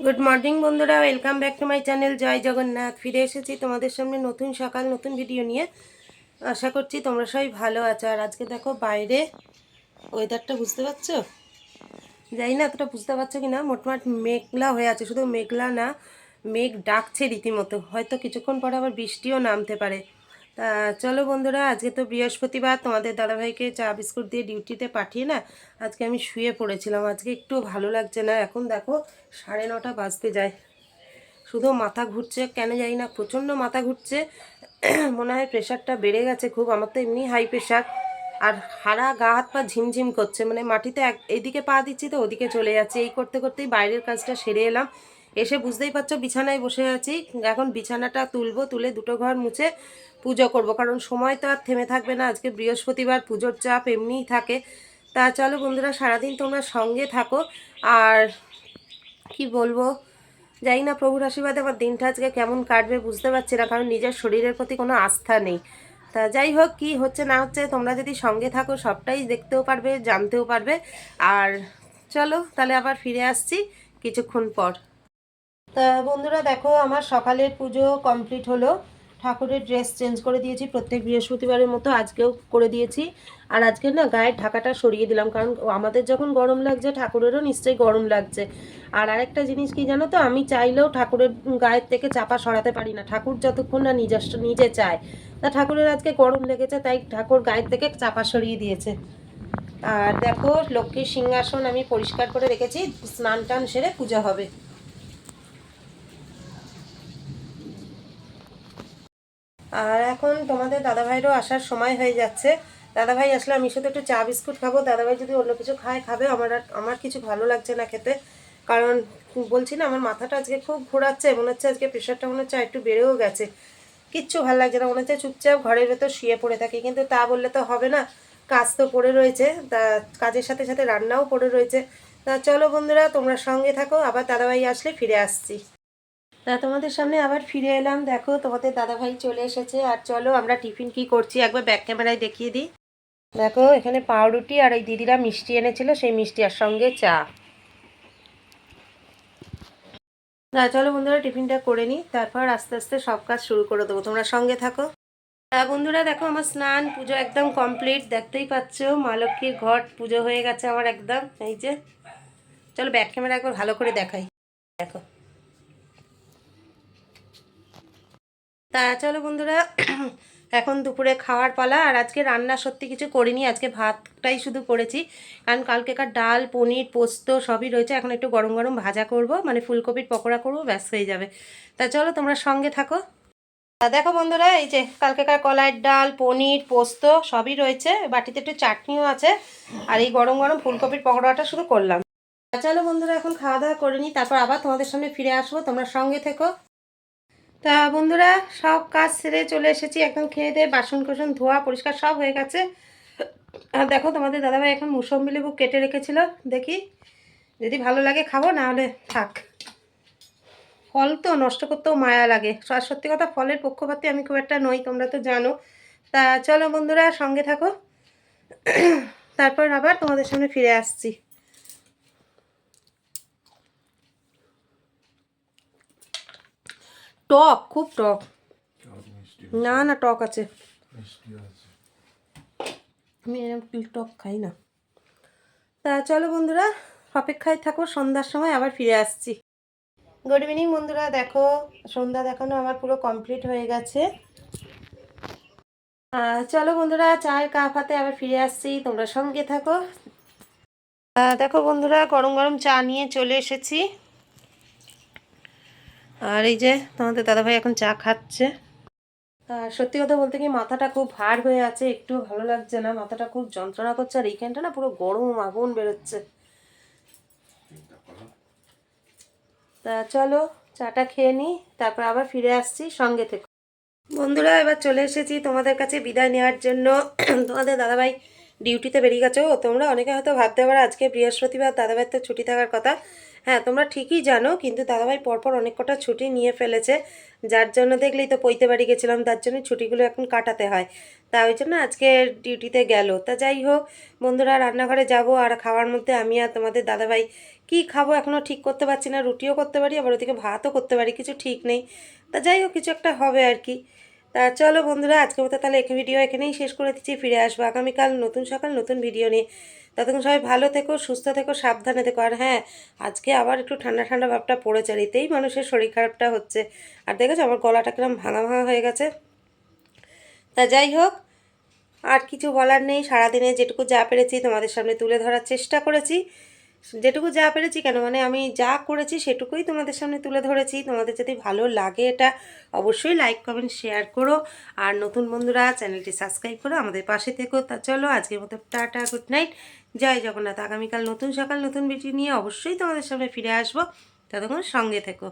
Good morning বন্ধুরা। Welcome back to my channel জয় জগন্নাথ ফিরে এসেছি তোমাদের সামনে নতুন সকাল, নতুন ভিডিও নিয়ে। আশা করছি তোমরা সবাই ভালো আছো। আর আজকে দেখো বাইরে ওয়েদারটা বুঝতে পারছ? যাই না এতটা বুঝতে পারছ কি না মোটমাট মেঘলা হয়ে আছে। শুধু মেঘলা না, মেঘ ডাকছে রীতিমতো। হয়তো কিছুক্ষণ পরে আবার বৃষ্টিও নামতে পারে। তা চলো বন্ধুরা, আজকে তো বৃহস্পতিবার, তোমাদের দাদাভাইকে চা বিস্কুট দিয়ে ডিউটিতে পাঠিয়ে না, আজকে আমি শুয়ে পড়েছিলাম। আজকে একটু ভালো লাগছে না। এখন দেখো, সাড়ে নটা বাজতে যায়। শুধু মাথা ঘুরছে, কেন জানি না, প্রচণ্ড মাথা ঘুরছে। মনে হয় প্রেশারটা বেড়ে গেছে খুব, আমার তো এমনি হাই প্রেশার আর হারা গা হাত পা ঝিমঝিম করছে মানে মাটিতে এক, এদিকে পা দিচ্ছি তো, ওদিকে চলে যাচ্ছে। এই করতে করতেই বাইরের কাজটা সেরে এলাম। এসে বুঝতেই পারছ, বিছানায় বসে আছি। এখন বিছানাটা তুলবো, তুলে দুটো ঘর মুছে পুজো করব। কারণ সময় তো আর থেমে থাকবে না। আজকে বৃহস্পতিবার, পুজোর চাপ এমনিই থাকে। তা চলো বন্ধুরা, সারাদিন তোমরা সঙ্গে থাকো। আর কি বলব, জানি না প্রভুর আশীর্বাদে আমার দিনটা আজকে কেমন কাটবে, বুঝতে পারছি না। কারণ নিজের শরীরের প্রতি কোনো আস্থা নেই। তা যাই হোক, কি হচ্ছে না হচ্ছে, তোমরা যদি সঙ্গে থাকো, সবটাই দেখতেও পারবে, জানতেও পারবে। আর চলো, তাহলে আবার ফিরে আসছি কিছুক্ষণ পর। তা বন্ধুরা দেখো, আমার সকালের পুজো কমপ্লিট হলো। ঠাকুরের ড্রেস চেঞ্জ করে দিয়েছি, প্রত্যেক বৃহস্পতিবারের মতো আজকেও করে দিয়েছি। আর আজকে না গায়ের ঢাকাটা সরিয়ে দিলাম, কারণ আমাদের যখন গরম লাগছে, ঠাকুরেরও নিশ্চয়ই গরম লাগছে। আর আরেকটা জিনিস কি জানো তো, আমি চাইলেও ঠাকুরের গায়ের থেকে চাপা সরাতে পারি না। ঠাকুর যতক্ষণ না নিজস্ব নিজে চায়। তা ঠাকুরের আজকে গরম লেগেছে, তাই ঠাকুর গায়ের থেকে চাপা সরিয়ে দিয়েছে। আর দেখো, লক্ষ্মীর সিংহাসন আমি পরিষ্কার করে রেখেছি, স্নান টান সেরে পূজা হবে। আর এখন তোমাদের দাদাভাইরও আসার সময় হয়ে যাচ্ছে। দাদাভাই আসলে আমি শুধু একটু চা বিস্কুট খাব। দাদাভাই যদি অন্য কিছু খায়, খাবে। আমার আমার কিছু ভালো লাগছে না খেতে। কারণ বলছি না, আমার মাথাটা আজকে খুব ঘোরাচ্ছে। মনে হচ্ছে আজকে প্রেশারটা মনে হচ্ছে একটু বেড়েও গেছে। কিচ্ছু ভালো লাগছে না। মনে হচ্ছে চুপচাপ ঘরের ভেতর শুয়ে পড়ে থাকি। কিন্তু তা বললে তো হবে না। কাজ তো পড়ে রয়েছে। তা কাজের সাথে সাথে রান্নাও পড়ে রয়েছে। তা চলো বন্ধুরা, তোমরা সঙ্গে থাকো। আবার দাদাভাই আসলে ফিরে আসছি। তা তোমাদের সামনে আবার ফিরে এলাম। দেখো, তোমাদের দাদাভাই চলে এসেছে। আর চলো, আমরা টিফিন কি করছি একবার ব্যাক ক্যামেরায় দেখিয়ে দিই। দেখো, এখানে পাউরুটি আর ওই দিদিরা মিষ্টি এনেছিল, সেই মিষ্টি আর সঙ্গে চা। না চলো বন্ধুরা, টিফিনটা করে নিই। তারপর আস্তে আস্তে সব কাজ শুরু করে দেবো। তোমরা সঙ্গে থাকো। বন্ধুরা, দেখো, আমার স্নান, পুজো একদম কমপ্লিট দেখতেই পাচ্ছ, মা লক্ষ্মীর ঘট, পুজো হয়ে গেছে আমার একদম। এই যে, চলো ব্যাক ক্যামেরা একবার ভালো করে দেখাই। দেখো। তা চলো বন্ধুরা, এখন দুপুরে খাওয়ার পালা। আর আজকে রান্না সত্যি কিছু করিনি, আজকে ভাতটাই শুধু করেছি। কারণ কালকেকার ডাল, পনির, পোস্ত সবই রয়েছে। এখন একটু গরম গরম ভাজা করব মানে ফুলকপির পকোড়া করব, ব্যাস হয়ে যাবে। তা চলো তোমরা সঙ্গে থাকো। দেখো বন্ধুরা, এই যে কালকেকার কলাইয়ের ডাল, পনির, পোস্ত সবই রয়েছে। বাটিতে একটু চাটনিও আছে। আর এই গরম গরম ফুলকপির পকোড়াটা শুধু করলাম। চলো বন্ধুরা, এখন খাওয়া দাওয়া করে তারপর আবার তোমাদের সামনে ফিরে আসব। তোমরা সঙ্গে থেকো। তা বন্ধুরা, সব কাজ সেরে চলে এসেছি। একদম খেয়ে দিয়ে বাসন কোসন ধোয়া পরিষ্কার সব হয়ে গেছে। আর দেখো, তোমাদের দাদাভাই এখন মুসম্বি লেবু কেটে রেখেছিল। দেখি, যদি ভালো লাগে খাব, না হলে থাক। ফল তো নষ্ট করতেও মায়া লাগে। আর সত্যি কথা, ফলের পক্ষপাতে আমি খুব একটা নই, তোমরা তো জানো। তা চলো বন্ধুরা, সঙ্গে থাকো। তারপর আবার তোমাদের সামনে ফিরে আসছি। টক খুব টক। না না টক আছে। আমি এরকম টক খাই না। তা চলো বন্ধুরা অপেক্ষায় থাকো সন্ধ্যার সময় আবার ফিরে আসছি। গুড ইভিনিং বন্ধুরা দেখো সন্ধ্যা দেখানো আমার পুরো কমপ্লিট হয়ে গেছে। চলো বন্ধুরা চায়ের কাপ হাতে আবার ফিরে আসছি তোমরা সঙ্গে থাকো। দেখো বন্ধুরা গরম গরম চা নিয়ে চলে এসেছি। আর এই যে তোমাদের দাদাভাই এখন চা খাচ্ছে। আর সত্যি কথা বলতে কি মাথাটা খুব ভার হয়ে আছে, একটু ভালো লাগছে না, মাথাটা খুব যন্ত্রণা করছে, আর এইখানটা না পুরো গরম আগুন বেরোচ্ছে। তা চলো, চাটা খেয়ে নিই তারপর আবার ফিরে আসছি সঙ্গে থেকে। বন্ধুরা, এবার চলে এসেছি তোমাদের কাছে বিদায় নেওয়ার জন্য। তোমাদের দাদাভাই ডিউটিতে বেরিয়ে গেছো। তোমরা অনেকে হয়তো ভাবতে পারো আজকে বৃহস্পতিবার, দাদাভাইয়ের তো ছুটি থাকার কথা। হ্যাঁ তোমরা ঠিকই জানো, কিন্তু দাদাভাই পরপর অনেক কটা ছুটি নিয়ে ফেলেছে। যার জন্য দেখলেই তো পৈতে বাড়ি গেছিলাম, তার জন্য ছুটিগুলো এখন কাটাতে হয়। তা ওই জন্য আজকে ডিউটিতে গেল। তা যাই হোক, বন্ধুরা, রান্নাঘরে যাব আর খাওয়ার মধ্যে আমি আর তোমাদের দাদাভাই কি খাব এখনও ঠিক করতে পারছি না, রুটিও করতে পারি, আবার ওদিকে ভাতও করতে পারি, কিছু ঠিক নেই। তা যাই হোক, কিছু একটা হবে আর কি। তা চলো বন্ধুরা আজকে মতো তাহলে এক ভিডিও এখানেই শেষ করে দিচ্ছি, ফিরে আসব আগামীকাল নতুন সকাল, নতুন ভিডিও নিয়ে। ততক্ষণ সবাই ভালো থেকো, সুস্থ থেকো, সাবধানে থেকো। আর হ্যাঁ আজকে আবার একটু ঠান্ডা ঠান্ডা ভাবটা পড়েছে আর এতেই মানুষের শরীর খারাপটা হচ্ছে। আর দেখেছ আমার গলাটা কিরম ভাঙা ভাঙা হয়ে গেছে? তা যাই হোক, আর কিছু বলার নেই, সারাদিনে যেটুকু যা পেরেছি তোমাদের সামনে তুলে ধরার চেষ্টা করেছি। যেটুকু যা পেরেছি কেন? মানে আমি যা করেছি সেটুকুই তোমাদের সামনে তুলে ধরেছি। তোমাদের যদি ভালো লাগে এটা অবশ্যই লাইক, কমেন্ট, শেয়ার করো। আর নতুন বন্ধুরা, চ্যানেলটি সাবস্ক্রাইব করো আমাদের পাশে থেকো। তা চলো, আজকের মতো টাটা, গুড নাইট। জয় জগন্নাথ। আগামীকাল নতুন সকাল, নতুন ভিডিও নিয়ে অবশ্যই তোমাদের সামনে ফিরে আসব। ততক্ষণ সঙ্গে থেকো।